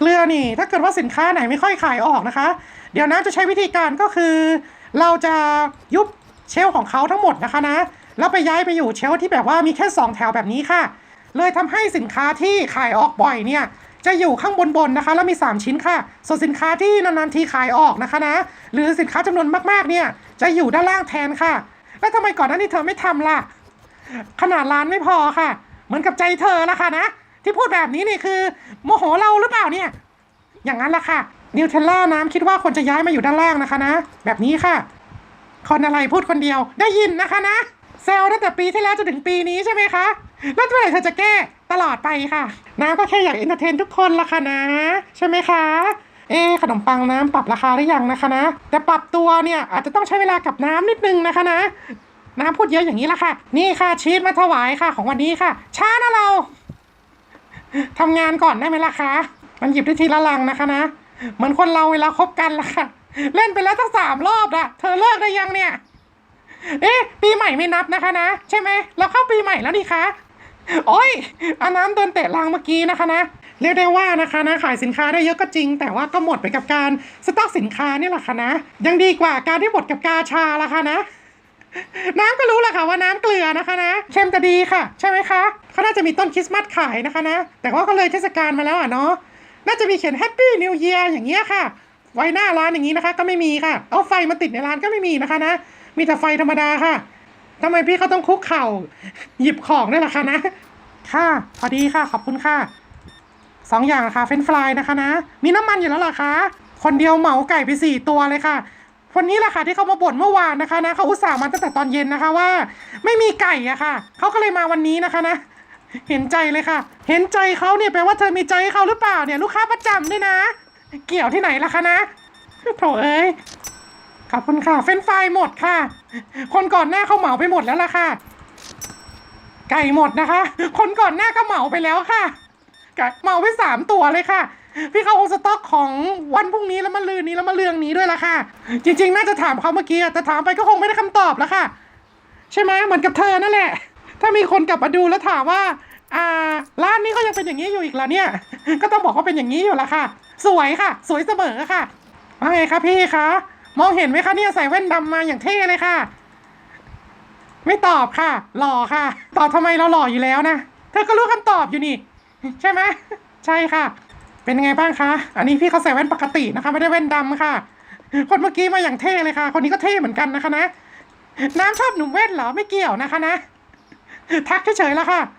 เกลือนี่ ถ้าเกิดว่าสินค้าไหนไม่ค่อยขายออกนะคะ เดี๋ยวน้ำจะใช้วิธีการก็คือ เราจะยุบเชลของเขาทั้งหมดนะคะนะ แล้วไปย้ายไปอยู่เชลที่แบบว่ามีแค่ 2 แถวแบบนี้ค่ะ เลยทำให้สินค้าที่ขายออกบ่อยเนี่ยจะอยู่ข้างบนบนๆนะคะ แล้วมี 3 ชิ้นค่ะ ส่วนสินค้าที่นานๆทีขายออกนะคะนะ หรือสินค้าจำนวนมากๆเนี่ยจะอยู่ด้านล่างแทนค่ะ แล้วทำไมก่อนหน้านี้เธอไม่ทำล่ะ ขนาดร้านไม่พอค่ะ เหมือนกับใจเธอละค่ะนะ ที่พูดแบบนี้นี่คือ โมโหเราหรือเปล่าเนี่ย อย่างนั้นละค่ะนิวเทลล่าน้ำคิดว่าคนจะย้ายมาอยู่ด้านล่างนะคะนะ แบบนี้ค่ะ คนอะไรพูดคนเดียวได้ยินนะคะนะเซลตั้งแต่ปีที่แล้วจนถึงปีนี้ใช่ไหมคะ แล้วเมื่อไหร่เธอจะแก้ตลอดไปค่ะ น้ำก็แค่อยากเอนเตอร์เทนทุกคนละค่ะนะ ใช่ไหมคะ เอ๊ขนมปังน้ำปรับราคาหรือยังนะคะนะ แต่ปรับตัวเนี่ยอาจจะต้องใช้เวลากับน้ำนิดนึงนะคะนะ น้ำพูดเยอะอย่างนี้ละค่ะ นี่ค่ะชีสมาถวายค่ะของวันนี้ค่ะ ช้านะเรา ทำงานก่อนได้ไหมล่ะคะ มันหยิบได้ทีละลังนะคะนะ เหมือนคนเราเวลาคบกันล่ะค่ะ เล่นไปแล้วตั้งสามรอบละเธอเลิกได้ยังเนี่ย เอ๊ะ ปีใหม่ไม่นับนะคะนะ ใช่ไหม เราเข้าปีใหม่แล้วนี่คะ โอ้ยอันน้ำโดนเตะลังเมื่อกี้นะคะนะ เรียกได้ว่านะคะนะขายสินค้าได้เยอะก็จริง แต่ว่าก็หมดไปกับการสต็อกสินค้านี่แหละค่ะนะ ยังดีกว่าการที่หมดกับกาชาละค่ะนะ น้ำก็รู้แหละค่ะว่าน้ำเกลือนะคะนะ เค็มแต่ดีค่ะ ใช่ไหมคะ เขาน่าจะมีต้นคริสต์มาสขายนะคะนะ แต่ว่าก็เลยเทศกาลมาแล้วอะเนาะ น่าจะมีเขียนแฮปปี้นิวเ a ียอย่างเงี้ยค่ะ ไว้หน้าร้านอย่างนี้นะคะ ก็ไม่มีค่ะ เอาไฟมาติดในร้านก็ไม่มีนะคะนะ มีแต่ไฟธรรมดาค่ะทำไมพี่เขาต้องคุกเข่า หยิบของด้วยล่ะคะนะ ค่ะ พอดีค่ะ ขอบคุณค่ะสองอย่างค่ะ เฟนฟรายนะคะนะ มีน้ำมันอยู่แล้วเหรอคะ คนเดียวเหมาไก่ไปสี่ตัวเลยค่ะวันนี้แหละค่ะที่เขามาบ่นเมื่อวานนะคะนะเขาอุตส่าห์มาตั้งแต่ตอนเย็นนะคะว่า ไม่มีไก่อะค่ะเขาก็เลยมาวันนี้นะคะนะ เห็นใจเลยค่ะ เห็นใจเขาเนี่ยแปลว่าเธอมีใจให้เขาหรือเปล่าเนี่ยลูกค้าประจำด้วยนะ เกี่ยวที่ไหนล่ะคะนะโถเอ้ยขอบคุณค่ะ เฟรนช์ฟหมดค่ะ คนก่อนหน้าเขาเหมาไปหมดแล้วล่ะค่ะ ไก่หมดนะคะ คนก่อนหน้าก็เหมาไปแล้วค่ะเหมาไปสามตัวเลยค่ะ พี่เขาคงสต็อกของวันพรุ่งนี้แล้วมาลืนนี้แล้วมาเรืองนี้ด้วยล่ะค่ะ จริง ๆ น่าจะถามเขาเมื่อกี้แต่ถามไปก็คงไม่ได้คำตอบแล้วค่ะ ใช่ไหมเหมือนกับเธอนั่นแหละ ถ้ามีคนกลับมาดูแล้วถามว่า อ่า ร้านนี้ก็ยังเป็นอย่างนี้อยู่อีกเหรอเนี่ย ก็ต้องบอกว่าเป็นอย่างนี้อยู่ละค่ะ สวยค่ะ สวยเสมอค่ะว่าไงคะพี่คะมองเห็นไหมคะเนี่ยใส่แว่นดำมาอย่างเท่เลยค่ะ ไม่ตอบค่ะ หล่อค่ะ ตอบทำไมเราหล่ออยู่แล้วนะ เธอก็รู้คำตอบอยู่นี่ ใช่ไหมใช่ค่ะ เป็นยังไงบ้างคะ อันนี้พี่เขาใส่แว่นปกตินะคะ ไม่ได้แว่นดำค่ะ คนเมื่อกี้มาอย่างเท่เลยค่ะ คนนี้ก็เท่เหมือนกันนะคะนะ น้ำชอบหนุ่มแว่นเหรอ ไม่เกี่ยวนะคะนะ ทักเฉยๆแล้วค่ะ